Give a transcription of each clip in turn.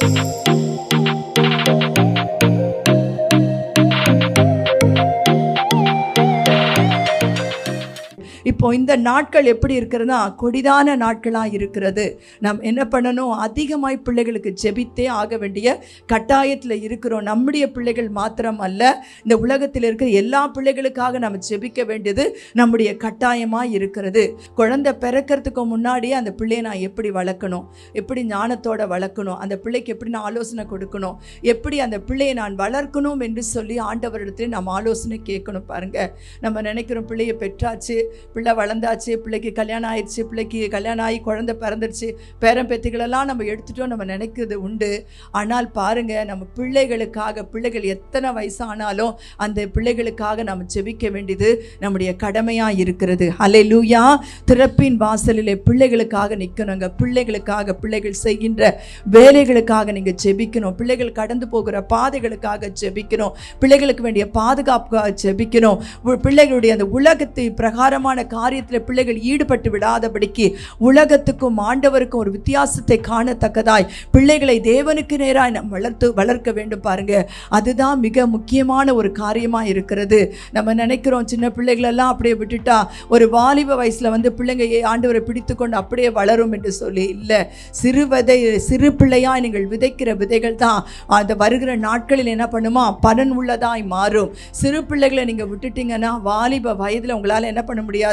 Thank you. இப்போ இந்த நாட்கள் எப்படி இருக்கிறதுனா கொடிதான நாட்களாக இருக்கிறது. நாம் என்ன பண்ணணும்? அதிகமாய் பிள்ளைகளுக்கு ஜெபித்தே ஆக வேண்டிய கட்டாயத்தில் இருக்கிறோம். நம்முடைய பிள்ளைகள் மாத்திரம் அல்ல இந்த உலகத்தில் இருக்கிற எல்லா பிள்ளைகளுக்காக நம்ம ஜெபிக்க வேண்டியது நம்முடைய கட்டாயமாக இருக்கிறது. குழந்தை பிறக்கிறதுக்கு முன்னாடியே அந்த பிள்ளையை நான் எப்படி வளர்க்கணும்? எப்படி ஞானத்தோட வளர்க்கணும்? அந்த பிள்ளைக்கு எப்படி நான் ஆலோசனை கொடுக்கணும்? எப்படி அந்த பிள்ளையை நான் வளர்க்கணும் என்று சொல்லி ஆண்டவரிடத்தில் நம்ம ஆலோசனை கேட்கணும் பாருங்க. நம்ம நினைக்கிறோம் பிள்ளையை பெற்றாச்சு பிள்ளை வளர்ந்தாச்சு பிள்ளைக்கு கல்யாணம் ஆயிடுச்சு பிள்ளைக்கு கல்யாணம் ஆகி குழந்தை பிறந்துருச்சு பேரன் பேத்திகளெல்லாம் நம்ம எடுத்துட்டோம் நம்ம நினைக்கிறது உண்டு. ஆனால் பாருங்க நம்ம பிள்ளைகளுக்காக பிள்ளைகள் எத்தனை வயசானாலும் அந்த பிள்ளைகளுக்காக நம்ம ஜெபிக்க வேண்டியது நம்முடைய கடமையாக இருக்கிறது. அலை லூயா திறப்பின் வாசலிலே பிள்ளைகளுக்காக நிற்கணுங்க பிள்ளைகளுக்காக பிள்ளைகள் செய்கின்ற வேலைகளுக்காக நீங்கள் ஜெபிக்கணும் பிள்ளைகள் கடந்து போகிற பாதைகளுக்காக ஜெபிக்கணும் பிள்ளைகளுக்கு வேண்டிய பாதுகாப்புக்காக ஜெபிக்கணும் பிள்ளைகளுடைய அந்த உலகத்தை பிரகாரமான காரியத்தில் பிள்ளைகள் ஈடுபட்டு விடாதபடிக்கு உலகத்துக்கும் ஆண்டவருக்கும் ஒரு வித்தியாசத்தை காணத்தக்கதாய் பிள்ளைகளை தேவனுக்கு நேராக நாம் வளர்த்து வளர்க்க வேண்டும் பாருங்க. அதுதான் மிக முக்கியமான ஒரு காரியமாக இருக்கிறது. நம்ம நினைக்கிறோம் சின்ன பிள்ளைகளெல்லாம் அப்படியே விட்டுட்டா ஒரு வாலிப வயசில் வந்து பிள்ளைங்க ஏ- ஆண்டவரை பிடித்து கொண்டு அப்படியே வளரும் என்று சொல்லி இல்லை. சிறு விதை சிறு பிள்ளையாக நீங்கள் விதைக்கிற விதைகள் தான். அந்த வருகிற நாட்களில் என்ன பண்ணுமா? பலன் உள்ளதாய் மாறும். சிறு பிள்ளைகளை நீங்கள் விட்டுட்டீங்கன்னா வாலிப வயதில் உங்களால் என்ன பண்ண முடியாது?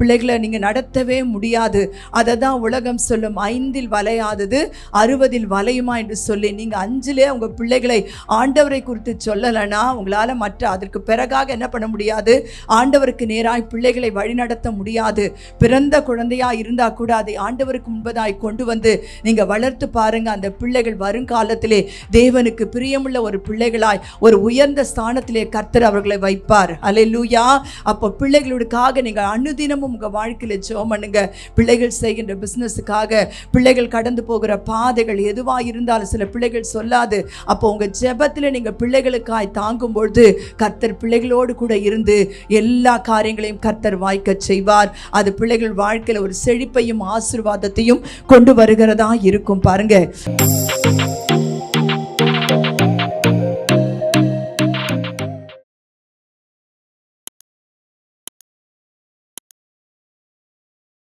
பிள்ளைகளை நீங்கள் நடத்தவே முடியாது. அதை தான் உலகம் சொல்லும் ஐந்தில் வளையாதது அறுபதில் வளையுமா என்று சொல்லி நீங்கள் அஞ்சிலே உங்கள் பிள்ளைகளை ஆண்டவரை குறித்து சொல்லலைன்னா உங்களால் மற்ற அதற்கு பிறகாக என்ன பண்ண முடியாது? ஆண்டவருக்கு நேராய் பிள்ளைகளை வழிநடத்த முடியாது. பிறந்த குழந்தையா இருந்தால் கூட அதை ஆண்டவருக்கு முன்பதாய் கொண்டு வந்து நீங்கள் வளர்த்து பாருங்க. அந்த பிள்ளைகள் வருங்காலத்திலே தேவனுக்கு பிரியமுள்ள ஒரு பிள்ளைகளாய் ஒரு உயர்ந்த ஸ்தானத்திலே கர்த்தர் அவர்களை வைப்பார். அல்லேலூயா அப்போ பிள்ளைகளுக்காக நீங்கள் அனுதினமும் உங்கள் வாழ்க்கையில் ஜெபம் பண்ணுங்க. பிள்ளைகள் செய்கின்ற பிஸ்னஸுக்காக பிள்ளைகள் கடந்து போகிற பாதைகள் எதுவாக இருந்தாலும் சில பிள்ளைகள் சொல்லாது. அப்போ உங்கள் ஜெபத்தில் நீங்கள் பிள்ளைகளுக்காய் தாங்கும் பொழுது கர்த்தர் பிள்ளைகளோடு கூட இருந்து எல்லா காரியங்களையும் கர்த்தர் வாய்க்க செய்வார். அது பிள்ளைகள் வாழ்க்கையில் ஒரு செழிப்பையும் ஆசிர்வாதத்தையும் கொண்டு வருகிறதா இருக்கும் பாருங்க.